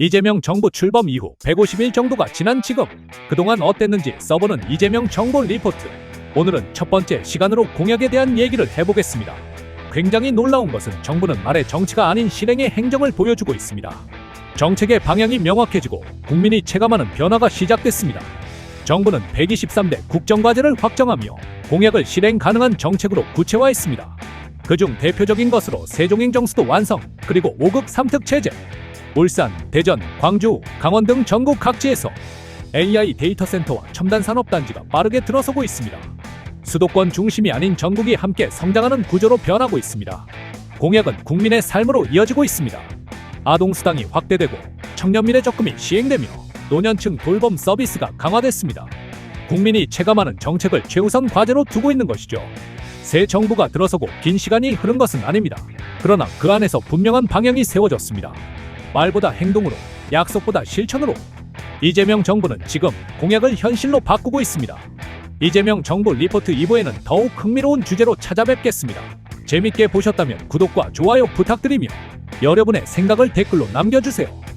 이재명 정부 출범 이후 150일 정도가 지난 지금 그동안 어땠는지 써보는 이재명 정보 리포트. 오늘은 첫 번째 시간으로 공약에 대한 얘기를 해보겠습니다. 굉장히 놀라운 것은 정부는 말의 정치가 아닌 실행의 행정을 보여주고 있습니다. 정책의 방향이 명확해지고 국민이 체감하는 변화가 시작됐습니다. 정부는 123대 국정과제를 확정하며 공약을 실행 가능한 정책으로 구체화했습니다. 그중 대표적인 것으로 세종행정수도 완성, 그리고 5급 3특 체제, 울산, 대전, 광주, 강원 등 전국 각지에서 AI 데이터 센터와 첨단 산업 단지가 빠르게 들어서고 있습니다. 수도권 중심이 아닌 전국이 함께 성장하는 구조로 변하고 있습니다. 공약은 국민의 삶으로 이어지고 있습니다. 아동 수당이 확대되고 청년 미래 적금이 시행되며 노년층 돌봄 서비스가 강화됐습니다. 국민이 체감하는 정책을 최우선 과제로 두고 있는 것이죠. 새 정부가 들어서고 긴 시간이 흐른 것은 아닙니다. 그러나 그 안에서 분명한 방향이 세워졌습니다. 말보다 행동으로, 약속보다 실천으로 이재명 정부는 지금 공약을 현실로 바꾸고 있습니다. 이재명 정부 리포트 2부에는 더욱 흥미로운 주제로 찾아뵙겠습니다. 재밌게 보셨다면 구독과 좋아요 부탁드리며 여러분의 생각을 댓글로 남겨주세요.